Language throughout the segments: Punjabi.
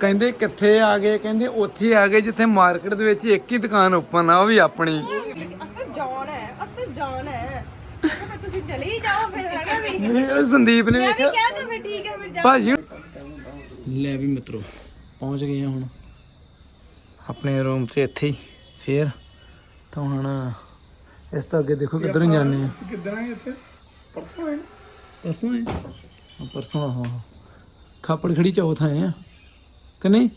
ਕਹਿੰਦੇ ਕਿੱਥੇ ਆ ਗਏ? ਕਹਿੰਦੇ ਉੱਥੇ ਆ ਗਏ ਜਿੱਥੇ ਮਾਰਕੀਟ ਦੇ ਵਿੱਚ ਇੱਕ ਹੀ ਦੁਕਾਨ ਓਪਨ ਆ ਉਹ ਵੀ ਆਪਣੀ। ਅਸਤੇ ਜਾਣ ਹੈ ਅਸਤੇ ਜਾਣ ਹੈ। ਮੈਂ ਕਿਹਾ ਫਿਰ ਤੁਸੀਂ ਚਲੇ ਹੀ ਜਾਓ ਫਿਰ ਹਨਾ ਵੀ ਇਹ ਸੰਦੀਪ ਨੇ ਮੈਂ ਵੀ ਵੇਖਿਆ ਕਹਿ। ਤਾ ਫਿਰ ਠੀਕ ਹੈ ਫਿਰ ਜਾ। ਭਾਜੀ। ਲੈ ਵੀ ਮਿੱਤਰੋ ਪਹੁੰਚ ਗਏ ਆ ਹੁਣ। ਆਪਣੇ ਰੂਮ 'ਚ ਇੱਥੇ ਹੀ ਫੇਰ। ਤਾਂ ਹੁਣ ਇਸ ਤੋਂ ਅੱਗੇ ਦੇਖੋ ਕਿੱਧਰ ਨੂੰ ਜਾਂਦੇ ਆ ਕਿੱਦਾਂ ਹੈ ਇੱਥੇ? ਪਰਸੋਂ ਹੈ ਪਰਸੋਂ ਹੈ ਹਾਂ, ਪਰਸੋਂ ਹਾਂ ਖਾਪੜ ਖੜੀ ਚੌਥ ਆਏ ਆ ਕਿ ਨਹੀਂ?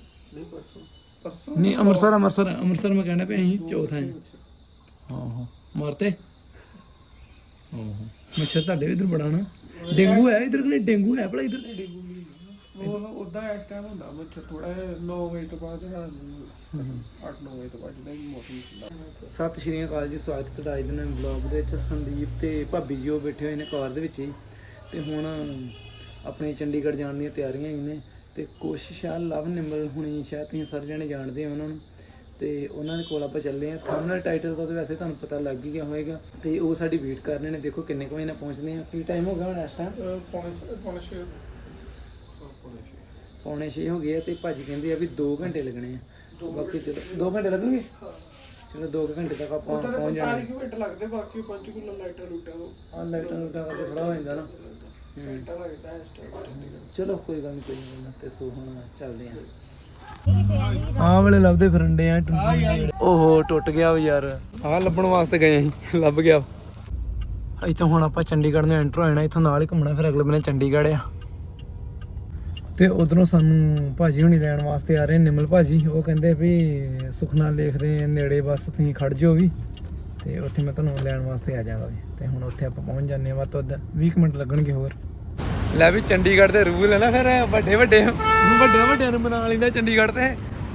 ਪਰਸੋਂ। ਨਹੀਂ ਅੰਮ੍ਰਿਤਸਰ ਅੰਮ੍ਰਿਤਸਰ ਅੰਮ੍ਰਿਤਸਰ ਮੈਂ ਕਹਿਣਾ ਪਿਆ ਅਸੀਂ ਚੌਥ ਆਏ ਹਾਂ ਹਾਂ। ਮਾਰਤੇ? ਹਾਂ ਮੱਛਰ ਤੁਹਾਡੇ ਵੀ ਇਧਰ ਬੜਾ ਨਾ। ਡੇਂਗੂ ਹੈ ਇਧਰ ਕਿ ਡੇਂਗੂ ਹੈ ਭਲਾ ਇਧਰ? ਉਹ ਉਦਾਂ ਇਸ ਟਾਈਮ ਹੁੰਦਾ ਮੱਛਰ ਥੋੜਾ 9 ਵਜੇ ਤੋਂ ਬਾਅਦ 8-9 ਵਜੇ ਤੋਂ ਬਾਅਦ ਜਿਹੜਾ ਵੀ ਮੌਸਮ ਹੁੰਦਾ। ਸਤਿ ਸ਼੍ਰੀ ਅਕਾਲ ਜੀ ਸਵਾਗਤ ਤੁਹਾਡਾ ਅੱਜ ਦੇ ਨਵੇਂ ਵਲੌਗ ਦੇ ਵਿੱਚ। ਸੰਦੀਪ ਤੇ ਭਾਬੀ ਜੀ ਉਹ ਬੈਠੇ ਹੋਏ ਨੇ ਕਾਰ ਦੇ ਵਿੱਚ ਹੀ। ਤੇ ਹੁਣ ਆਪਣੇ ਚੰਡੀਗੜ੍ਹ ਜਾਣ ਦੀਆਂ ਤਿਆਰੀਆਂ ਹੀ ਨੇ। ਤੇ ਕੋਸ਼ਿਸ਼ ਆ ਲਵ ਨਿਮਲ ਹੁਣੀ ਸ਼ਾਇਦ ਤੁਸੀਂ ਸਾਰੇ ਜਣੇ ਜਾਣਦੇ ਹੋ ਉਹਨਾਂ ਨੂੰ। ਤੇ ਉਹਨਾਂ ਦੇ ਕੋਲ ਆਪਾਂ ਚੱਲੇ ਆ। ਥੰਬਨੇਲ ਟਾਈਟਲ ਦਾ ਤਾਂ ਵੈਸੇ ਤੁਹਾਨੂੰ ਪਤਾ ਲੱਗ ਹੀ ਗਿਆ ਹੋਵੇਗਾ। ਤੇ ਉਹ ਸਾਡੀ ਵੇਟ ਕਰ ਰਹੇ ਨੇ। ਦੇਖੋ ਕਿੰਨੇ ਕੁ ਵਜੇ ਨਾਲ ਪਹੁੰਚਦੇ ਆ। ਕੀ ਟਾਈਮ ਹੋ ਗਿਆ ਹੁਣ ਇਸ ਟਾਈਮ ਪੌਣੇ ਪੌਣੇ 6 ਪੌਣੇ 6 ਹੋ ਗਏ ਆ ਤੇ ਭਾਜੀ ਕਹਿੰਦੇ ਆ ਵੀ 2 ਘੰਟੇ ਲੱਗਣੇ ਆ। ਬਾਕੀ ਚਲੋ 2 ਘੰਟੇ ਲੱਗਣਗੇ? ਚਲੋ 2 ਘੰਟੇ ਤੱਕ ਆਪਾਂ ਪਹੁੰਚ ਜਾਣਾ। ਤਾਰੀਖ ਮਿੰਟ ਲੱਗਦੇ ਬਾਕੀ ਪੰਚਕੂਲਾ ਲਾਈਟਾਂ ਲੂਟਾਂ ਨੂੰ ਆ ਲਾਈਟਾਂ ਲੂਟਾਂ ਕਰਕੇ ਥੋੜਾ ਹੋ ਜਾਂਦਾ ਨਾ। ਘੰਟਾ ਲੱਗਦਾ ਹੈ ਚਲੋ ਕੋਈ ਗੱਲ ਨਹੀਂ ਕੋਈ ਗੱਲ ਨੀ, ਤੇ ਸੋ ਹੁਣ ਚੱਲਦੇ ਆਂ। ਆਹ ਵਾਲੇ ਲੱਭਦੇ ਫਿਰੰਡੇ ਆ ਓਹੋ ਟੁੱਟ ਗਿਆ ਉਹ ਯਾਰ। ਆਹ ਲੱਭਣ ਵਾਸਤੇ ਗਏ ਅਸੀਂ ਲੱਭ ਗਿਆ। ਇੱਥੋਂ ਹੁਣ ਆਪਾਂ ਚੰਡੀਗੜ੍ਹ ਨੂੰ ਐਂਟਰ ਹੋਣਾ ਇੱਥੋਂ ਨਾਲ ਹੀ ਘੁੰਮਣਾ ਫਿਰ ਅਗਲੇ ਬੰਨੇ ਚੰਡੀਗੜ੍ਹ ਆ। ਤੇ ਉਧਰੋਂ ਸਾਨੂੰ ਭਾਜੀ ਹੁਣੀ ਲੈਣ ਵਾਸਤੇ ਆ ਰਹੇ ਨਿਮਲ ਭਾਜੀ। ਉਹ ਕਹਿੰਦੇ ਵੀ ਸੁਖਨਾ ਲੇਖ ਦੇ ਨੇੜੇ ਬਸ ਤੁਸੀਂ ਖੜ ਜਾਓ ਵੀ। ਤੇ ਉੱਥੇ ਮੈਂ ਤੁਹਾਨੂੰ ਲੈਣ ਵਾਸਤੇ ਆ ਜਾਵਾਂਗਾ ਵੀ। ਤੇ ਹੁਣ ਉੱਥੇ ਆਪਾਂ ਪਹੁੰਚ ਜਾਂਦੇ ਹਾਂ ਵੱਧ ਤੋਂ ਵੱਧ 20 ਕੁ ਮਿੰਟ ਲੱਗਣਗੇ ਹੋਰ। ਲੈ ਵੀ ਚੰਡੀਗੜ੍ਹ ਦੇ ਰੂਲ ਹੈ ਨਾ ਫਿਰ, ਵੱਡੇ ਵੱਡੇ ਵੱਡੇ ਵੱਡਿਆਂ ਨੂੰ ਬਣਾ ਲੈਂਦਾ ਚੰਡੀਗੜ੍ਹ ਤੇ।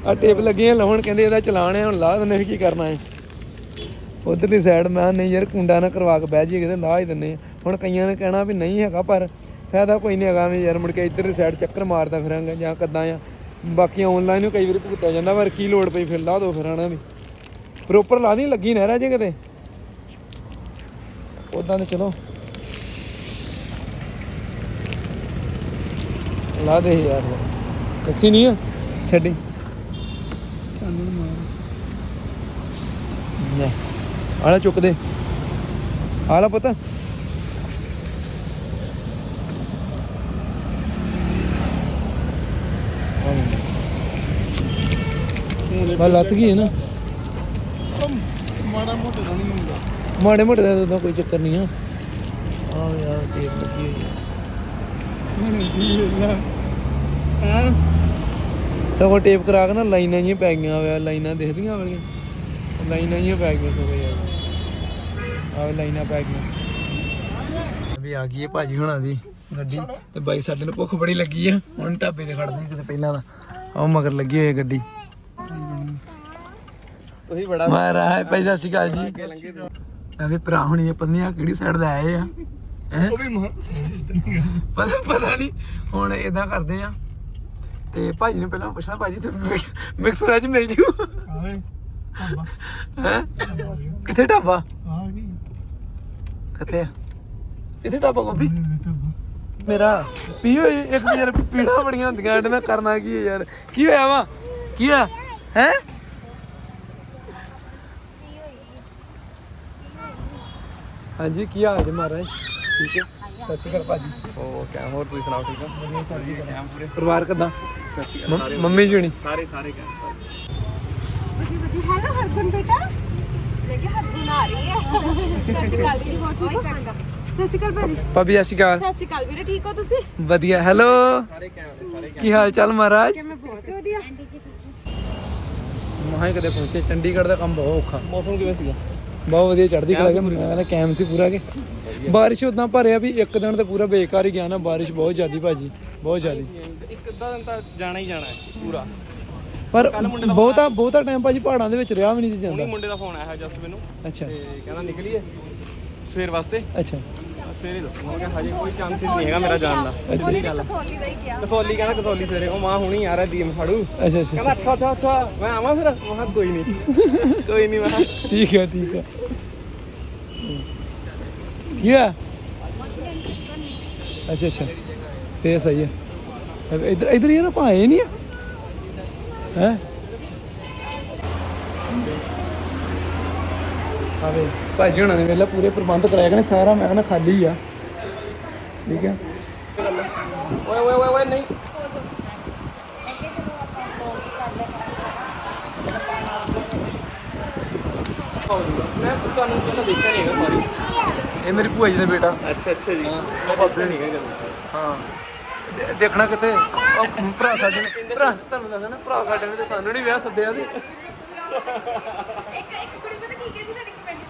ਆ ਟੇਪ ਲੱਗੇ ਆ ਲਾਉਣ ਕਹਿੰਦੇ ਇਹਦਾ ਚਲਾਨ ਹੈ ਹੁਣ ਲਾ ਦਿੰਦੇ ਕੀ ਕਰਨਾ ਹੈ। ਉਧਰ ਸਾਈਡ ਮੈਂ ਨਹੀਂ ਯਾਰ ਕੁੰਡਾ ਨਾ ਕਰਵਾ ਕੇ ਬਹਿ ਜੀ ਕਿਤੇ ਲਾ ਹੀ ਦਿੰਨੇ ਹੁਣ ਕਈਆਂ ਨੇ ਕਹਿਣਾ ਵੀ ਨਹੀਂ ਹੈਗਾ, ਪਰ ਫਾਇਦਾ ਕੋਈ ਨਹੀਂ ਹੈਗਾ ਵੀ ਯਾਰ ਮੁੜ ਕੇ ਇੱਧਰ ਦੀ ਸਾਈਡ ਚੱਕਰ ਮਾਰਦਾ ਫਿਰਾਂਗਾ ਜਾਂ ਕਿੱਦਾਂ ਆ। ਬਾਕੀ ਆਨਲਾਈਨ ਨੂੰ ਕਈ ਵਾਰੀ ਭੁਗਤਿਆ ਜਾਂਦਾ, ਪਰ ਕੀ ਲੋੜ ਪਈ ਫਿਰ ਲਾ ਦੋ ਫਿਰ ਹਨਾ ਵੀ। ਪ੍ਰੋਪਰ ਲਾ ਦੀ ਲੱਗੀ ਨਾ ਰਹਿ ਜੇ ਕਿਤੇ। ਉਦਾਂ ਤੇ ਚਲੋ। ਲਾ ਦੇ ਯਾਰ। ਕੱਚੀ ਨਹੀਂ ਆ? ਛੱਡੀ। ਲੈ। ਆਲਾ ਚੁੱਕ ਦੇ। ਆਲਾ ਪਤਾ। ਬਾ ਲੱਤ ਗਈ ਹੈ ਨਾ? ਮਾੜਾ ਮੋਟਾ ਨਹੀਂ ਹੁੰਦਾ। ਮਾੜੇ ਮੋਟੇ ਦਾ ਤਾਂ ਕੋਈ ਚੱਕਰ ਨਹੀਂ ਆ। ਆ ਯਾਰ ਟੇਪ ਲੱਗੀ ਹੋਈ ਨਹੀਂ ਹੁੰਦਾ ਹਾਂ। ਸਗੋਂ ਟੇਪ ਕਰਾ ਕੇ ਨਾ ਲਾਈਨਾਂ ਜਿਹੀਆਂ ਪੈ ਗਈਆਂ ਹੋਇਆ ਲਾਈਨਾਂ ਦਿਖਦੀਆਂ ਵਾਲੀਆਂ। ਲਾਈਨਾਂ ਜਿਹੀਆਂ ਪੈ ਗਈਆਂ ਸਗੋਂ ਯਾਰ। ਆਹ ਲਾਈਨਾਂ ਪੈ ਗਈਆਂ। ਵੀ ਆ ਗਈ ਹੈ ਭਾਜੀ ਹੁਣਾਂ ਦੀ ਗੱਡੀ ਤੇ ਬਾਈ ਸਾਡੇ ਨੂੰ ਭੁੱਖ ਬੜੀ ਲੱਗੀ ਆ। ਹੁਣ ਢਾਬੇ ਤੇ ਖੜਦੇ ਕਿਤੇ ਪਹਿਲਾਂ ਦਾ ਆਹ ਮਗਰ ਲੱਗੀ ਹੋਈ ਹੈ ਗੱਡੀ। ਤੁਸੀਂ ਬੜਾ ਮਾਰਾ ਹੈ ਭਾਈ ਸਤਿ ਸ਼੍ਰੀ ਅਕਾਲ ਜੀ। ਆ ਵੀ ਭਰਾ ਹੁਣੀ ਪਤਾ ਨਹੀਂ ਆ ਕਿਹੜੀ ਸਾਈਡ ਦਾ ਆਏ ਆ? ਹੈਂ? ਉਹ ਵੀ ਪਤਾ ਪਤਾ ਨਹੀਂ ਹੁਣ ਇਦਾਂ ਕਰਦੇ ਆ। ਤੇ ਭਾਜੀ ਨੂੰ ਪਹਿਲਾਂ ਪੁੱਛਣਾ ਭਾਜੀ ਤੇ ਮਿਕਸ ਵੈਜ ਮਿਲ ਜੂ? ਆਵੇ ਹੈ? ਕਿੱਥੇ ਢਾਬਾ? ਆ ਗਈ। ਕਿੱਥੇ ਆ? ਇੱਥੇ ਢਾਬਾ ਗੋਭੀ ਮੇਰਾ ਪੀਓ ਇੱਕ ਯਾਰ ਪੀੜਾ ਬੜੀਆਂ ਹੁੰਦੀਆਂ ਐਡ ਮੈਂ ਕਰਨਾ ਕੀ ਹੈ ਯਾਰ? ਕੀ ਹੋਇਆ ਵਾ? ਕੀ ਹੋਇਆ? ਹੈ? ਹਾਂਜੀ ਕੀ ਹਾਲ ਜੀ ਮਹਾਰਾਜ? ਠੀਕ ਹੈ? ਸਤਿ ਸ਼੍ਰੀ ਅਕਾਲ ਭਾਜੀ। ਉਹ ਕਿਆ ਹੋਰ ਤੁਸੀਂ ਸੁਣਾਓ ਠੀਕ ਹੋ? ਪਰਿਵਾਰ ਕਿਦਾਂ? ਮੰਮੀ ਜੀ ਹੁਣੀ ਸਾਰੇ ਸਾਰੇ ਕਹਿ ਵਧੀ ਵਧੀ ਹੈਲੋ ਹਰਗੁਣ ਬੇਟਾ। ਮੈਂ ਕਿਹਾ ਹਰਗੁਣ ਆ ਰਹੀ ਹੈ। ਸਤਿ ਸ਼੍ਰੀ ਅਕਾਲ ਜੀ ਬਹੁਤ ਠੀਕ ਹੋ? ਸਤਿ ਸ਼੍ਰੀ ਅਕਾਲ ਭਾਜੀ। ਭਾਬੀ ਸਤਿ ਸ਼੍ਰੀ ਅਕਾਲ। ਸਤਿ ਸ਼੍ਰੀ ਅਕਾਲ ਵੀਰੇ ਠੀਕ ਹੋ ਤੁਸੀਂ? ਵਧੀਆ। ਹੈਲੋ ਸਾਰੇ ਕਹਿ ਸਾਰੇ ਕੀ ਹਾਲ ਚਾਲ ਮਹਾਰਾਜ? ਮੈਂ ਬਹੁਤ ਵਧੀਆ। ਮਹਾਂ ਹੀ ਕਦੇ ਪਹੁੰਚੇ। ਚੰਡੀਗੜ੍ਹ ਦਾ ਕੰਮ ਬਹੁਤ ਔਖਾ। ਮੌਸਮ ਕਿਵੇਂ ਸੀਗਾ? ਬਹੁਤ ਵਧੀਆ ਚੜ੍ਹਦੀ ਕਲਾ ਕੇ ਮੈਂ ਕਹਿੰਦਾ ਕੈਮ ਸੀ ਪੂਰਾ ਕੇ। ਬਾਰਿਸ਼ ਉਦਾਂ ਭਰਿਆ ਵੀ ਇੱਕ ਦਿਨ ਤੇ ਪੂਰਾ ਬੇਕਾਰ ਹੀ ਗਿਆ ਨਾ ਬਾਰਿਸ਼ ਬਹੁਤ ਜ਼ਿਆਦੀ ਭਾਜੀ ਬਹੁਤ ਜ਼ਿਆਦੀ। ਇੱਕ ਅੱਧਾ ਦਿਨ ਤਾਂ ਜਾਣਾ ਹੀ ਜਾਣਾ ਹੈ ਪੂਰਾ। ਪਰ ਬਹੁਤਾ ਬਹੁਤਾ ਟਾਈਮ ਭਾਜੀ ਪਹਾੜਾਂ ਦੇ ਵਿੱਚ ਰਿਹਾ ਵੀ ਨਹੀਂ ਸੀ ਹੁਣੀ ਜਾਂਦਾ ਮੁੰਡੇ ਦਾ ਫੋਨ ਆਇਆ ਜਸ ਮੈਨੂੰ। ਅੱਛਾ। ਤੇ ਕਹਿੰਦਾ ਨਿਕਲੀਏ ਸਵੇਰ ਵਾਸਤੇ। ਅੱਛਾ। ਸਵੇਰੇ ਦੱਸੂਗਾ ਕਿ ਹਜੇ ਕੋਈ ਚਾਂਸ ਹੀ ਨਹੀਂ ਹੈਗਾ ਮੇਰਾ ਜਾਣ ਦਾ। ਉਹਨੇ ਕਸੌਲੀ ਦਾ ਹੀ ਕਿਹਾ। ਕਸੌਲੀ ਕਹਿੰਦਾ ਕਸੌਲੀ ਸਵੇਰੇ ਉਹ ਮਾਂ ਹੁਣੀ ਆ ਰਿਹਾ ਦੀਮ ਫੜੂ। ਅੱਛਾ ਅੱਛਾ ਕਹਿੰਦਾ ਅੱਛਾ ਅੱਛਾ ਅੱਛਾ ਮੈਂ ਆਵਾਂ ਫਿਰ। ਮੈਂ ਕੋਈ ਨਹੀਂ। ਕੋਈ ਨਹੀਂ ਮੈਂ ਠੀਕ ਹੈ ਠੀਕ ਹੈ। ਕੀ ਹੈ ਅੱਛਾ। ਅੱਛਾ ਫੇਰ ਸਹੀ ਹੈ। ਇਧਰ ਇਧਰ ਹੀ ਆ ਨਾ ਭਾਏ ਨਹੀਂ ਆ? ਹੈ? ਆਵੇ ਭਾਜੀ ਹੁਣਾਂ ਨੇ ਵੇਲਾ ਪੂਰੇ ਪ੍ਰਬੰਧ ਕਰਾਇਆ ਕਹਿੰਦੇ ਸਾਰਾ ਮੈਂ ਕਹਿੰਦਾ ਖਾਲੀ ਆ। ਠੀਕ ਹੈ? ਓਏ ਓਏ ਓਏ ਓਏ, ਨਹੀਂ। ਮੈਂ ਤੁਹਾਨੂੰ ਤੁਹਾਨੂੰ ਦੇਖਿਆ ਨਹੀਂ ਹੈਗਾ ਸੌਰੀ ਇਹ ਮੇਰੀ ਭੂਆ ਜੀ ਦਾ ਬੇਟਾ। ਅੱਛਾ ਅੱਛਾ ਜੀ। ਮੈਂ ਬਾਬੇ ਨਹੀਂ ਹੈਗਾ ਹਾਂ। ਦੇ- ਦੇਖਣਾ ਉਹ ਭਰਾ ਸਾਡੇ ਨੇ ਭਰਾ ਤੁਹਾਨੂੰ ਦੱਸਦਾ ਨਾ ਭਰਾ ਸਾਡੇ ਨੇ ਤੇ ਸਾਨੂੰ ਨਹੀਂ ਵਿਆਹ ਸੱਦਿਆ ਤੇ ਇੱਕ ਇੱਕ ਕੁੜੀ ਪਤਾ ਕੀ ਕਹਿੰਦੀ ਸਾਡੇ ਕਮੈਂਟ ਚ?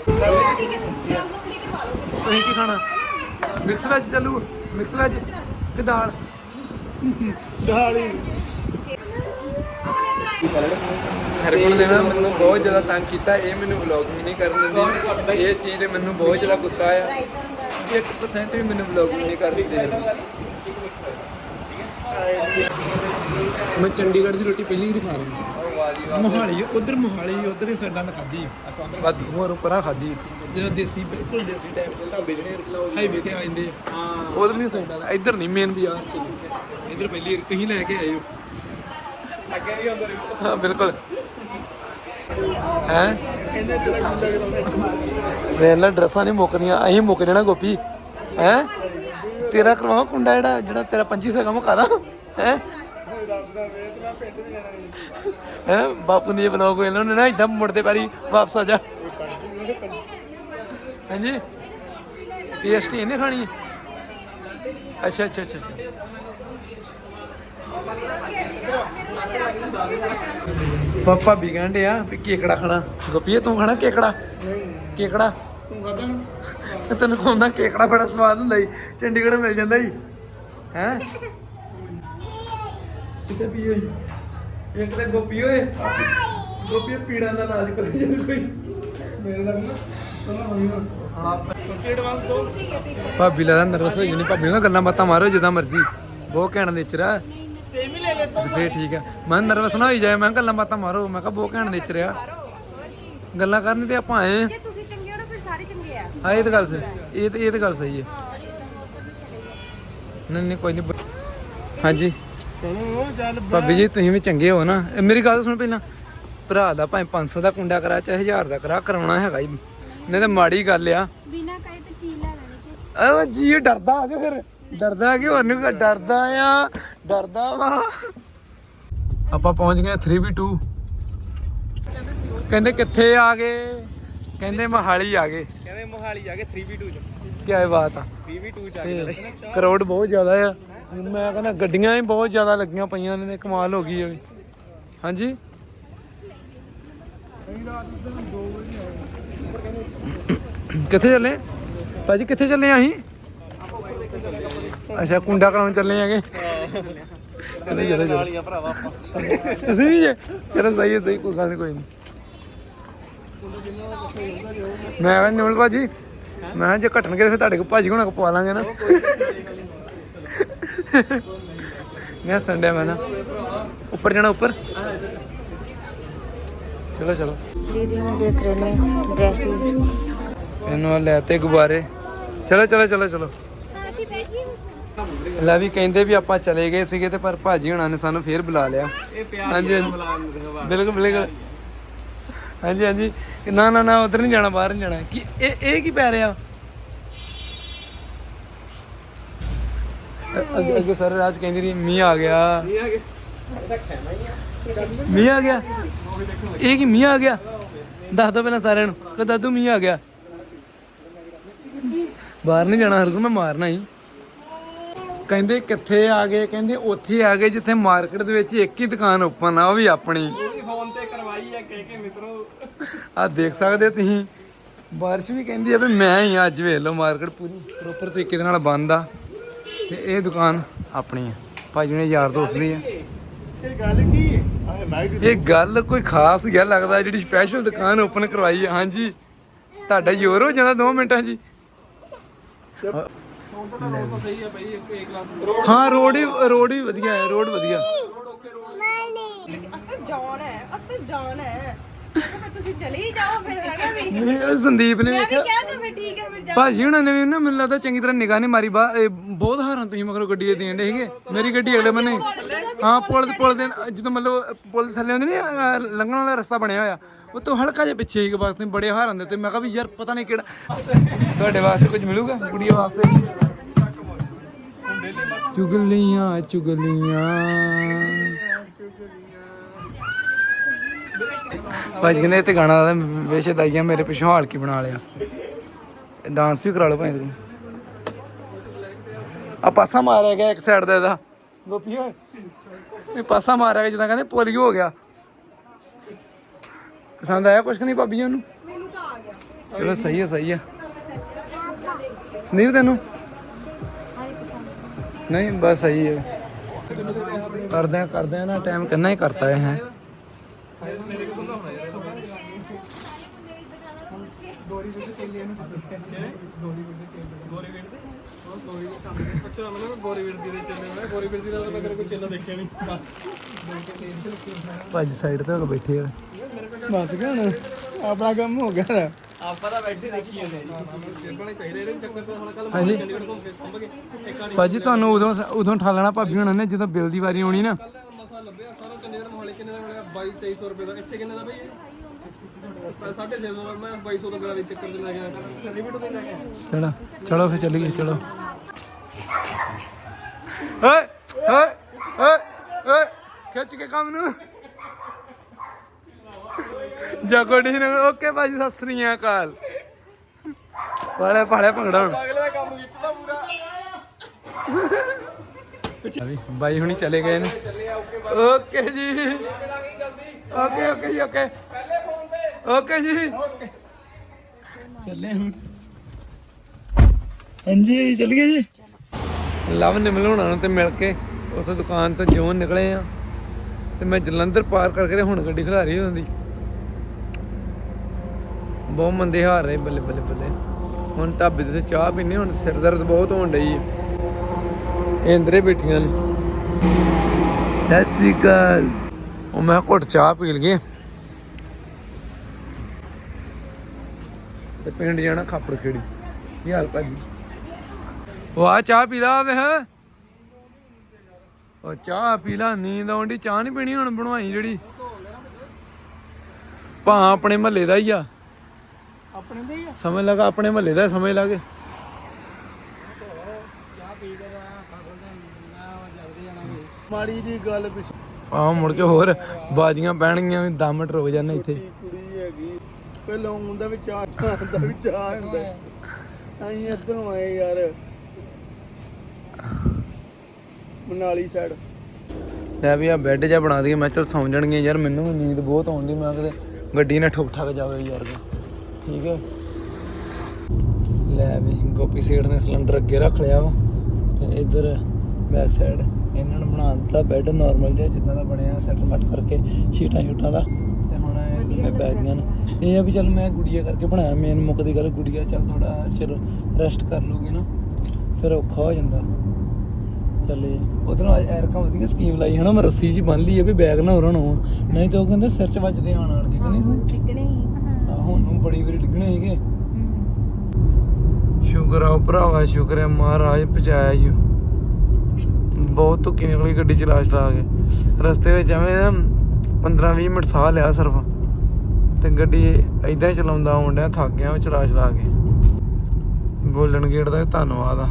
ਕੀ ਕਹਿੰਦੀ? ਰੰਗ ਮੱਖਣੀ ਕਰਵਾ ਲਓ ਤੁਸੀਂ ਕੀ ਖਾਣਾ? ਮਿਕਸ ਵੈਜ ਚੱਲੂ? ਮਿਕਸ ਵੈਜ ਕਿ ਦਾਲ? ਹਰਗੁਣ ਨੇ ਨਾ ਮੈਨੂੰ ਬਹੁਤ ਜ਼ਿਆਦਾ ਤੰਗ ਕੀਤਾ ਇਹ ਮੈਨੂੰ ਵਲੌਗ ਵੀ ਨਹੀਂ ਕਰਨ ਦਿੰਦੀ। ਇਹ ਚੀਜ਼ ਤੇ ਮੈਨੂੰ ਬਹੁਤ ਜ਼ਿਆਦਾ ਗੁੱਸਾ ਆਇਆ। 1% ਵੀ ਮੈਨੂੰ ਵਲੌਗ ਵੀ ਨਹੀਂ ਕਰ ਦਿੰਦੇ। ਮੈਂ ਚੰਡੀਗੜ੍ਹ ਦੀ ਰੋਟੀ ਪਹਿਲੀ ਵਾਰੀ ਖਾ ਰਿਹਾ। ਮੋਹਾਲੀ ਉਧਰ ਮੋਹਾਲੀ ਉਧਰ ਹੀ ਸਾਡਾ ਮੈਂ ਖਾਧੀ। ਵੱਧ। ਹੋਰ ਪਰਾਂ ਖਾਧੀ। ਜਦੋਂ ਦੇਸੀ ਬਿਲਕੁਲ ਦੇਸੀ ਟਾਈਪ ਦੇ ਢਾਬੇ ਜਿਹੜੇ ਹਾਈਵੇ ਤੇ ਆ ਜਾਂਦੇ। ਹਾਂ। ਉਧਰ ਨਹੀਂ ਸਾਈਡਾਂ ਦਾ ਇੱਧਰ ਨਹੀਂ ਮੇਨ ਬਾਜ਼ਾਰ ਚ। ਇੱਧਰ ਪਹਿਲੀ ਵਾਰੀ ਤੁਸੀਂ ਲੈ ਕੇ ਆਏ ਹੋ। ਅੱਗੇ ਨਹੀਂ ਹੁੰਦਾ ਹਾਂ, ਬਿਲਕੁਲ। ਹੈ? ਵੇਲਾ ਡਰੈਸਾਂ ਨਹੀਂ ਮੁੱਕਦੀਆਂ ਅਸੀਂ ਮੁੱਕ ਜਾਣਾ ਗੋਪੀ। ਹੈ? ਤੇਰਾ ਕਰਵਾਵਾਂ ਕੁੰਡਾ ਜਿਹੜਾ ਜਿਹੜਾ ਤੇਰਾ 2500 ਕੰਮ ਕਰਾਂ ਹੈ? ਹੈ? ਬਾਪੂ ਨੇ ਬਲੌਗ ਵੇਲੇ ਉਹਨੇ ਨਾ ਇਦਾਂ ਮੁੜਦੇ ਪੈਰੀ ਵਾਪਸ ਆ ਜਾ। ਹਾਂਜੀ? ਪੀਐਸਟੀ ਇਹਨੇ ਖਾਣੀ ਅੱਛਾ ਅੱਛਾ ਅੱਛਾ। ਪਾਪਾ ਵੀ ਕਹਿੰਦੇ ਆ ਵੀ ਕੇਕੜਾ ਖਾਣਾ। ਗੋਪੀਏ ਤੂੰ ਖਾਣਾ ਕੇਕੜਾ? ਕੇਕੜਾ? ਤੂੰ ਖਾਦਾ ਨਾ ਤੈਨੂੰ ਖਵਾਉਂਦਾ ਕੇਕੜਾ ਬੜਾ ਸਵਾਦ ਹੁੰਦਾ ਈ ਚੰਡੀਗੜ੍ਹ ਮਿਲ ਜਾਂਦਾ ਈ ਹੈ? ਕਿਤੇ ਪੀ ਹੋਈ ਇੱਕ ਤੇ ਗੋਪੀ ਓਏ। ਗੋਪੀ ਪੀੜਾਂ ਦਾ ਇਲਾਜ ਕਰੇ ਜੇ ਕੋਈ। ਮੇਰੇ ਲੱਗ ਨਾ ਪਹਿਲਾਂ ਹੋਈ ਹਾਂ ਐਡਵਾਂਸ ਦੋ। ਭਾਬੀ ਲੱਗਦਾ ਨਰਵਸ ਹੋਈ ਨਹੀਂ ਭਾਬੀ ਨਾਲ ਗੱਲਾਂ ਬਾਤਾਂ ਮਾਰੋ ਜਿੱਦਾਂ ਮਰਜ਼ੀ। ਬਹੁਤ ਹੀ ਲੈ ਲੈ ਫੇਰ ਠੀਕ ਆ। ਮੈਂ ਨਰਵਸ ਨਾ ਹੋਈ ਜਾਏ। ਮੈਂ ਕਿਹਾ ਗੱਲਾਂ ਬਾਤਾਂ ਮਾਰੋ। ਮੈਂ ਕਿਹਾ ਬਹੁਤ ਘੈਂਟ ਨੇਚਰ ਆ। ਗੱਲਾਂ ਕਰਨ ਤੇ ਆਪਾਂ ਆਏ ਆ। ਜੇ ਤੁਸੀਂ ਚੰਗੇ ਹੋ ਨਾ ਫਿਰ ਸਾਰੇ ਚੰਗੇ ਆ। ਹਾਂ ਇਹ ਤਾਂ ਗੱਲ ਸਹੀ ਇਹ ਤਾਂ ਇਹ ਤਾਂ ਗੱਲ ਸਹੀ ਹੈ ਨਹੀਂ ਨਹੀਂ ਕੋਈ ਨਹੀਂ। ਹਾਂਜੀ। ਚਲੋ ਚੱਲ ਭਾਬੀ ਜੀ ਤੁਸੀਂ ਵੀ ਚੰਗੇ ਹੋ ਨਾ। ਇਹ ਮੇਰੀ ਗੱਲ ਸੁਣ ਪਹਿਲਾਂ। ਭਰਾ ਦਾ ਭਾਵੇਂ 500 ਦਾ ਕੁੰਡਾ ਕਰਾ ਚਾਹੇ 1000 ਦਾ ਕਰਾ ਕਰਾਉਣਾ ਹੈਗਾ ਹੀ ਨਹੀਂ ਤਾਂ ਮਾੜੀ ਗੱਲ ਆ। ਬਿਨਾ ਕਹੇ ਤਾਂ ਚੀਜ਼ ਲੈ ਲੈਣੀ ਆ ਜੀ ਇਹ ਡਰਦਾ ਆ ਜਾ ਫਿਰ। ਡਰਦਾ ਕਿ ਹੋਰ ਡਰਦਾ ਆ। ਡਰਦਾ ਵਾ। ਆਪਾਂ ਪਹੁੰਚ ਗਏ 3v2 ਕਹਿੰਦੇ ਕਿੱਥੇ ਆ ਗਏ? ਕਹਿੰਦੇ ਮਹਾਲੀ ਆ ਗਏ। ਕਹਿੰਦੇ ਮੋਹਾਲੀ ਜਾ ਕੇ 3v2 ਚ। ਕੀ ਬਾਤ ਆ। 3v2 ਚ ਆ ਤੇ ਕਰੋੜ ਬਹੁਤ ਜ਼ਿਆਦਾ ਆ। ਮੈਂ ਕਹਿੰਦਾ ਗੱਡੀਆਂ ਹੀ ਬਹੁਤ ਜ਼ਿਆਦਾ ਲੱਗੀਆਂ ਪਈਆਂ ਨੇ ਕਮਾਲ ਹੋ ਗਈ ਹੈ ਵੀ। ਹਾਂਜੀ? ਕਿੱਥੇ ਚੱਲੇ? ਭਾਜੀ ਕਿੱਥੇ ਚੱਲੇ ਆ ਅਸੀਂ? ਅੱਛਾ ਕੁੰਡਾ ਕਰਾਉਣ ਚੱਲੇ ਆਗੇ ਚਲੋ ਚਲੋ ਵਾਲੀਆਂ ਭਰਾਵਾ ਆਪਾਂ। ਤੁਸੀਂ ਵੀ ਜੇ। ਚਲੋ ਸਹੀ ਹੈ ਸਹੀ ਕੋਈ ਗੱਲ ਨਹੀਂ ਕੋਈ ਨਹੀਂ ਮੈਂ ਕਹਿੰਦਾ ਨਿਮਲ ਭਾਜੀ ਮੈਂ ਜੇ ਘਟਣਗੇ ਤਾਂ ਫਿਰ ਤੁਹਾਡੇ ਕੋਲ ਭਾਜੀ ਹੁਣਾਂ ਕੋ ਪਵਾ ਲਾਂਗੇ ਨਾ। ਮੈਂ ਸੰਡੇ ਮੈਂ ਨਾ ਉੱਪਰ ਜਾਣਾ ਉੱਪਰ। ਚਲੋ ਚਲੋ। ਦੀਦੀ ਨੂੰ ਦੇਖ ਰਹੇ ਨੇ ਡਰੈਸਿਸ ਇਹਨੂੰ ਲੈ ਤੇ ਗੁਬਾਰੇ। ਚਲੋ ਚਲੋ ਚਲੋ ਚਲੋ। ਲੈ ਵੀ ਕਹਿੰਦੇ ਵੀ ਆਪਾਂ ਚਲੇ ਗਏ ਸੀਗੇ ਤੇ ਪਰ ਭਾਜੀ ਹੁਣਾਂ ਨੇ ਸਾਨੂੰ ਫੇਰ ਬੁਲਾ ਲਿਆ। ਇਹ ਪਿਆਰ ਹਾਂਜੀ ਬਿਲਕੁਲ ਬਿਲਕੁਲ। ਹਾਂਜੀ ਹਾਂਜੀ। ਨਾ ਨਾ ਨਾ ਉਧਰ ਨਹੀਂ ਜਾਣਾ ਬਾਹਰ ਨਹੀਂ ਜਾਣਾ। ਕੀ ਇਹ ਇਹ ਕੀ ਪੈ ਰਿਹਾ? ਅੱਗੇ ਅੱਗੇ ਸਾਰੇ ਰਾਜ ਕਹਿੰਦੀ ਰਹੀ ਮੀਂਹ ਆ ਗਿਆ। ਇਹ ਆ ਗਿਆ। ਇਹ ਕੀ ਮੀਂਹ ਆ ਗਿਆ? ਦੱਸ ਦੋ ਪਹਿਲਾਂ ਸਾਰਿਆਂ ਨੂੰ। ਕਿ ਦਾਦੂ ਮੀਂਹ ਆ ਗਿਆ? ਬਾਹਰ ਨਹੀਂ ਜਾਣਾ ਹਰਗੁਣ ਮੈਂ ਮਾਰਨਾ ਹੀ। ਕਹਿੰਦੇ ਕਿੱਥੇ ਆ ਗਏ? ਕਹਿੰਦੇ ਉੱਥੇ ਆ ਗਏ ਜਿੱਥੇ ਮਾਰਕੀਟ ਦੇ ਵਿੱਚ ਇੱਕ ਹੀ ਦੁਕਾਨ ਓਪਨ ਆ ਉਹ ਵੀ ਆਪਣੀ। ਫੋਨ ਤੇ ਕਰਵਾਈ ਆ ਕਹਿ ਕੇ ਮਿੱਤਰੋ। ਆ ਦੇਖ ਸਕਦੇ ਹੋ ਤੁਸੀਂ ਬਾਰਿਸ਼ ਵੀ ਕਹਿੰਦੀ ਆ ਵੀ ਮੈਂ ਹੀ ਆ, ਅੱਜ ਵੇਖ ਲਓ ਮਾਰਕੀਟ ਪੂਰੀ ਪ੍ਰੋਪਰ ਤਰੀਕੇ ਦੇ ਨਾਲ ਬੰਦ ਆ। ਤੇ ਇਹ ਦੁਕਾਨ ਆਪਣੀ ਆ ਭਾਜੀ ਨੇ ਯਾਰ ਦੋਸਤ ਦੀ ਆ। ਇਹ ਗੱਲ ਕੀ ਹੈ? ਮੈਂ ਇਹ ਗੱਲ ਕੋਈ ਖਾਸ ਗਿਆ ਲੱਗਦਾ ਜਿਹੜੀ ਸਪੈਸ਼ਲ ਦੁਕਾਨ ਓਪਨ ਕਰਵਾਈ ਹੈ ਹਾਂਜੀ ਤੁਹਾਡਾ ਯੋਰ ਹੋ ਜਾਂਦਾ 2 ਮਿੰਟਾਂ 'ਚ ਹੀ। ਸਹੀ ਹੈ ਭਾਈ ਇੱਕ ਇੱਕ ਲੱਖ ਹਾਂ ਰੋਡ ਹੀ ਰੋਡ ਹੀ ਵਧੀਆ ਹੈ ਰੋਡ ਵਧੀਆ। ਅਸਤੇ ਜਾਣ ਹੈ ਅਸਤੇ ਜਾਣ ਹੈ। ਮੈਂ ਕਿਹਾ ਫਿਰ ਤੁਸੀਂ ਚਲੇ ਹੀ ਜਾਓ ਫਿਰ ਹਨਾ ਵੀ। ਨਹੀਂ ਉਹ ਸੰਦੀਪ ਨੇ ਮੈਂ ਵੀ ਵੇਖਿਆ। ਕਿਹਾ ਤਾਂ ਫਿਰ ਠੀਕ ਹੈ ਫਿਰ ਜਾ। ਭਾਜੀ ਹੁਣਾਂ ਨੇ ਵੀ ਨਾ ਮੈਨੂੰ ਲੱਗਦਾ ਚੰਗੀ ਤਰ੍ਹਾਂ ਨਿਗਾਹ ਨਹੀਂ ਮਾਰੀ ਬਾ ਇਹ ਬਹੁਤ ਹਾਰਾਂ ਤੁਸੀਂ ਮਗਰੋਂ ਗੱਡੀ ਦੇ ਦੇਣ ਦੇ ਸੀਗੇ। ਮੇਰੀ ਗੱਡੀ ਅਗਲੇ ਬੰਨੇ ਹਾਂ। ਪੁਲ ਦੇ ਪੁਲ ਦੇ ਜਦੋਂ ਮਤਲਬ ਪੁਲ ਦੇ ਥੱਲੇ ਹੁੰਦੇ ਨੇ ਅਹ, ਲੰਘਣ ਵਾਲਾ ਰਸਤਾ ਬਣਿਆ ਹੋਇਆ। ਉਹ ਤੋਂ ਹਲਕਾ ਜਿਹਾ ਪਿੱਛੇ ਇੱਕ ਬਸ ਤੁਸੀਂ ਬੜੇ ਹਾਰਨ ਦੇ ਤੇ ਮੈਂ ਕਿਹਾ ਵੀ ਯਾਰ ਪਤਾ ਨਹੀਂ ਕਿਹੜਾ ਤੁਹਾਡੇ ਵਾਸਤੇ ਕੁਝ ਮਿਲੂਗਾ? ਗੁੜੀਆ ਵਾਸਤੇ? ਚੁਗਲੀਆਂ ਚੁਗਲੀਆਂ। ਭਾਜੀ ਕਹਿੰਦੇ ਤੇ ਗਾਣਾ ਦਾ ਬੇਸ਼ੱਕ ਆਈਆਂ ਮੇਰੇ ਪਿੱਛੋਂ ਹਾਲਕੀ ਬਣਾ ਲਿਆ। ਡਾਂਸ ਵੀ ਕਰਾ ਲਓ ਭਾਈ ਤੁਸੀਂ। ਆ ਪਾਸਾ ਮਾਰਿਆ ਗਿਆ ਇੱਕ ਸਾਈਡ ਦਾ ਇਹਦਾ। ਗੋਪੀ ਓਏ ਇਹ ਪਾਸਾ ਮਾਰਿਆ ਗਿਆ ਜਿੱਦਾਂ ਕਹਿੰਦੇ ਪੋਲੀਓ ਹੋ ਗਿਆ। ਪਸੰਦ ਆਇਆ ਕੁਛ ਕਿ ਨਹੀਂ ਭਾਬੀ ਜੀ ਉਹਨੂੰ ਚਲੋ ਸਹੀ ਹੈ ਸਹੀ ਹੈ ਸੰਦੀਪ ਤੈਨੂੰ? ਨਹੀਂ ਬਸ ਸਹੀ ਹੈ ਕਰਦੇ ਆ ਕਰਦੇ ਆ ਨਾ ਟਾਈਮ ਕਿੰਨਾ ਹੀ ਕਰਤਾ ਹੈ ਹੈਂ। ਭਾਜੀ ਸਾਈਡ ਤੇ ਹੋ ਕੇ ਬੈਠੇ ਆ ਬਸ ਗਿਆ ਹੁਣ ਆਪਣਾ ਕੰਮ ਹੋ ਗਿਆ ਆਪਾਂ ਤਾਂ ਬੈਠੇ ਦੇਖੀ ਜਾਂਦੇ ਹਾਂਜੀ। ਭਾਜੀ ਤੁਹਾਨੂੰ ਉਦੋਂ ਉਦੋਂ ਠਾਲਣਾ ਭਾਬੀ ਹੋਣਾ ਨੇ ਜਦੋਂ ਬਿੱਲ ਦੀ ਵਾਰੀ ਆਉਣੀ ਨਾ। ਮਸਾ ਲੱਭਿਆ ਸਾਰਾ ਚੰਡੀਗੜ੍ਹ ਮੋਹਾਲੀ ਕਿੰਨੇ ਦਾ ਮਿਲਿਆ? 22 2300 ਰੁਪਏ ਦਾ। ਇੱਥੇ ਕਿੰਨੇ ਦਾ ਬਈ ਇਹ? ਸਾਢੇ ਛੇ ਸੌ ਦਾ ਮੈਂ 2200 ਦਾ ਗਰਾ ਵਿੱਚ ਚੱਕਰ ਤੇ ਲੈ ਗਿਆ। ਲਿਮਿਟ ਤੇ ਲੈ ਕੇ। ਆਇਆ। ਚਲੋ ਚਲੋ ਫਿਰ ਚੱਲੀਏ ਚਲੋ। ਓਏ ਓਏ ਓਏ ਖਿੱਚ ਕੇ ਕੰਮ ਨੂੰ। ਜਗੋਡੀ ਨੇ ਓਕੇ ਭਾਜੀ ਸਤਿ ਸ੍ਰੀ ਅਕਾਲ। ਵਾਲੇ ਪਾਲੇ ਭੰਗੜਾ ਹੁਣ। ਅਗਲੇ ਦਾ ਕੰਮ ਖਿੱਚਦਾ ਪੂਰਾ। ਅਭੀ ਬਾਈ ਹੁਣੀ ਚਲੇ ਗਏ ਨੇ। ਓਕੇ ਜੀ। ਓਕੇ ਓਕੇ ਜੀ ਓਕੇ। ਓਕੇ ਜੀ। ਚੱਲੇ ਹੁਣ। ਹਾਂਜੀ ਚੱਲ ਗਏ ਜੀ। ਲਵ ਨੇ ਮਿਲਣਾ ਨੂੰ ਤੇ ਮਿਲ ਕੇ ਉਥੋਂ ਦੁਕਾਨ ਤੋਂ ਜਿਉਂ ਨਿਕਲੇ ਆ। ਤੇ ਮੈਂ ਜਲੰਧਰ ਪਾਰ ਕਰਕੇ ਤੇ ਹੁਣ ਗੱਡੀ ਖਿਲਾਰੀ ਹੁੰਦੀ। ਬਹੁਤ ਮੰਦੇ ਹਾਰ ਰਹੇ ਬੱਲੇ ਬੱਲੇ ਬੱਲੇ। ਹੁਣ ਢਾਬੇ ਤੇ ਚਾਹ ਪੀਣੀ ਹੁਣ ਸਿਰ ਦਰਦ ਬਹੁਤ ਹੋਣ ਡਈ ਹੈ। ਇਹ ਬੈਠੀਆਂ ਨੇ। ਸਤਿ ਸ਼੍ਰੀ ਅਕਾਲ। ਉਹ ਮੈਂ ਘੁੱਟ ਚਾਹ ਪੀ ਲਈਏ। ਤੇ ਪਿੰਡ ਜਾਣਾ ਖਾਪੜ ਖੇੜੀ। ਕੀ ਹਾਲ ਭਾਜੀ? ਵਾਹ ਚਾਹ ਪੀ ਲਾ ਵੇ ਉਹ ਚਾਹ ਪੀ ਲਾ, ਨੀਂਦ ਆਉਂਦੀ ਚਾਹ ਨਹੀਂ ਪੀਣੀ ਹੁਣ ਬਣਵਾਈ ਜਿਹੜੀ। ਭਾ ਆਪਣੇ ਮਹੱਲੇ ਦਾ ਹੀ ਆ। ਆਪਣੇ ਦੇ ਹੀ ਆ। ਸਮਝ ਲਗਾ ਆਪਣੇ ਮਹੱਲੇ ਦਾ ਸਮਝ ਲਾਗੇ ਮਾੜੀ ਜੀ ਗੱਲ ਪਿੱਛੇ। ਆ ਮੁੜ ਕੇ ਹੋਰ ਬਾਜੀਆਂ ਪੈਣਗੀਆਂ ਵੀ ਦਮ ਟਰੋ ਜਾਂਦੇ ਇੱਥੇ। ਕੁੜੀ ਹੈਗੀ। ਪਹਿਲਾਂ ਹੁੰਦਾ ਵੀ ਚਾਹ ਹੁੰਦਾ ਵੀ ਚਾਹ ਹੁੰਦਾ। ਅਸੀਂ ਇੱਧਰੋਂ ਆਏ ਯਾਰ ਮਨਾਲੀ ਸਾਈਡ ਲੈ ਵੀ ਆ ਬੈੱਡ ਜਿਹਾ ਬਣਾ ਦਈਏ। ਮੈਂ ਚਲ ਸੌਂ ਜਾਣਗੇ ਯਾਰ ਮੈਨੂੰ ਵੀ ਨੀਂਦ ਬਹੁਤ ਆਉਂਦੀ ਮੈਂ ਕਿਤੇ ਗੱਡੀ ਨਾ ਠੁੱਕ ਠਾਕ ਜਾਵੇ ਯਾਰ। ਠੀਕ ਹੈ। ਲੈ ਵੀ ਗੋਪੀ ਸੇਠ ਨੇ ਸਿਲੰਡਰ ਅੱਗੇ ਰੱਖ ਲਿਆ ਵਾ ਤੇ ਇੱਧਰ ਬੈਕ ਸਾਈਡ ਇਹਨਾਂ ਨੇ ਬਣਾ ਦਿੱਤਾ ਬੈੱਡ ਨਾਰਮਲ ਜਿਹਾ ਜਿੱਦਾਂ ਦਾ ਬਣਿਆ ਸੈਟਲਮੈਂਟ ਕਰਕੇ ਸ਼ੀਟਾਂ ਸ਼ੂਟਾਂ ਦਾ ਤੇ ਹੁਣ ਇਹ ਨੇ। ਇਹ ਆ ਵੀ ਚੱਲ ਮੈਂ ਗੁੜੀਆ ਕਰਕੇ ਬਣਾਇਆ ਮੇਨ ਮੁੱਕਦੀ ਗੱਲ ਗੁੜੀਆ ਚੱਲ ਥੋੜਾ ਚਿਰ ਰੈਸਟ ਕਰ ਲੂਗੀ ਨਾ ਫਿਰ ਔਖਾ ਹੋ ਜਾਂਦਾ। ਚੱਲੇ ਉਧਰੋਂ ਐਰਕਾ ਵਧੀਆ ਸਕੀਮ ਲਾਈ ਹਨਾ ਮੈਂ ਰੱਸੀ ਜੀ ਬੰਨ ਲਈ ਆ ਵੀ ਬੈਗ ਨਾ ਉਰਨ ਹੋਣ ਨਹੀਂ ਤੇ ਉਹ ਕਹਿੰਦੇ ਸਿਰ 'ਚ ਵੱਜਦੇ ਆਣ ਆਣ ਕੇ ਕਹਿੰਦੇ ਸੀ ਟਿਕਣੇ ਹੀ ਆਹ ਹੁਣ ਨੂੰ ਬੜੀ ਵਾਰੀ ਡਿੱਗਣੇ ਹੈਗੇ। ਸ਼ੁਕਰ ਆ ਭਰਾਵਾ ਸ਼ੁਕਰ ਹੈ ਮਹਾਰਾਜ ਪਹੁੰਚਾਇਆ ਜੀ ਬਹੁਤ ਧੁੱਕੀ ਨਿਕਲੀ ਗੱਡੀ ਚਲਾ ਚਲਾ ਕੇ। ਰਸਤੇ ਵਿੱਚ ਐਵੇਂ ਨਾ 15-20 ਮਿੰਟ ਸਾਹ ਲਿਆ ਸਿਰਫ। ਤੇ ਗੱਡੀ ਐਦਾਂ ਹੀ ਚਲਾਉਂਦਾ ਡਿਆ ਥੱਕ ਗਿਆ ਉਹ ਚਲਾ ਚਲਾ ਕੇ। ਗੋਲਡਨ ਗੇਟ ਦਾ ਧੰਨਵਾਦ ਆ।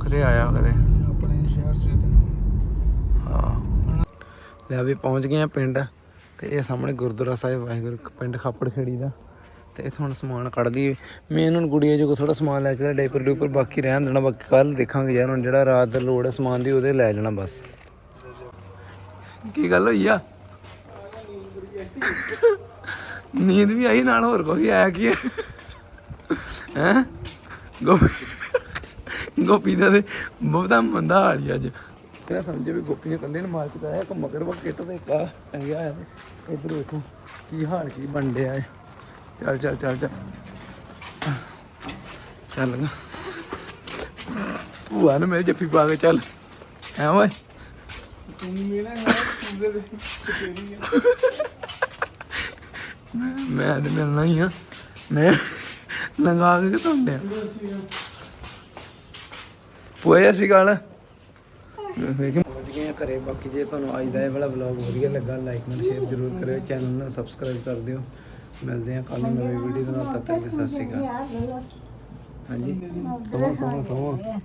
ਕਦੇ ਆਇਆ ਕਦੇ। ਆਪਣੇ ਸ਼ਹਿਰ ਸੇ ਹਾਂ। ਲੈ ਵੀ ਪਹੁੰਚ ਗਏ ਆ ਪਿੰਡ। ਤੇ ਇਹ ਸਾਹਮਣੇ ਗੁਰਦੁਆਰਾ ਸਾਹਿਬ, ਵਾਹਿਗੁਰੂ ਪਿੰਡ ਖਾਪੜ ਖੇੜੀ ਦਾ। ਤੇ ਇੱਥੋਂ ਹੁਣ ਸਮਾਨ ਕੱਢਦੀ ਮੈਂ ਇਹਨਾਂ ਨੂੰ ਗੁੜੀਆ ਜੋ ਥੋੜਾ ਸਮਾਨ ਲੈ ਚਲਾ ਡਾਈਪਰ ਡੂਪਰ ਬਾਕੀ ਰਹਿਣ ਦੇਣਾ, ਬਾਕੀ ਕੱਲ ਦੇਖਾਂਗੇ ਯਾਰ, ਹੁਣ ਜਿਹੜਾ ਰਾਤ ਦਾ ਲੋੜ ਹੈ ਸਮਾਨ ਦੀ, ਉਹਦੇ ਲੈ ਲੈਣਾ ਬਸ। ਕੀ ਗੱਲ ਹੋਈ ਆ? ਨੀਂਦ ਵੀ ਆਈ ਨਾਲ, ਹੋਰ ਕੋਈ ਆਇਆ ਕੀ ਹੈ? ਹੈਂ? ਗੋਪੀ ਗੋਪੀ ਦਾ ਤੇ ਬਹੁਤਾ ਮੰਦਾ ਹਾਲ ਅੱਜ। ਅੱਜ ਤੇਰਾ ਸਮਝੇ ਵੀ ਗੋਪੀ ਨੇ ਕੱਲੇ ਨੂੰ ਮਾਰ ਕੇ ਆਇਆ ਇੱਕ ਮਗਰ ਵਾ ਕਿੱਟ ਤੇ ਕਾ ਹੈਗਾ ਆ ਇਧਰ ਵੇਖੋ ਕੀ ਹਾਲ ਕੀ ਬਣ ਡਿਆ ਹੈ। ਚੱਲ ਚੱਲ ਚੱਲ ਚੱਲ। ਚੱਲ ਗਾ। ਭੂਆ ਨੇ ਮੇਰੇ ਜੱਫੀ ਪਾ ਕੇ ਚੱਲ। ਐ ਓਏ? ਤੂੰ ਮੇਰਾ ਹੈ ਪੂਰੇ ਦੇ ਮੈਂ ਤੇ ਮਿਲਣਾ ਹੀ ਆ। ਮੈਂ ਲੰਗਾ ਕੇ ਧੁੰਦਿਆ ਪੋਇਆ ਸੀ ਗੱਲ ਵੇਖ ਪਹੁੰਚ ਗਏ ਆ ਘਰੇ। ਬਾਕੀ ਜੇ ਤੁਹਾਨੂੰ ਅੱਜ ਦਾ ਇਹ ਵਾਲਾ ਵਲੌਗ ਵਧੀਆ ਲੱਗਾ ਲਾਈਕ ਨਾਲ ਸ਼ੇਅਰ ਜ਼ਰੂਰ ਕਰਿਓ। ਚੈਨਲ ਨੂੰ ਸਬਸਕ੍ਰਾਈਬ ਕਰ ਦਿਓ। ਮਿਲਦੇ ਹਾਂ ਕੱਲ ਨਵੀਂ ਵੀਡੀਓ ਨਾਲ, ਤਦ ਤੱਕ ਸਤਿ ਸ਼੍ਰੀ ਅਕਾਲ। ਹਾਂਜੀ। ਸੋਹਣਾ ਸੋਹਣਾ ਸੋਹਣਾ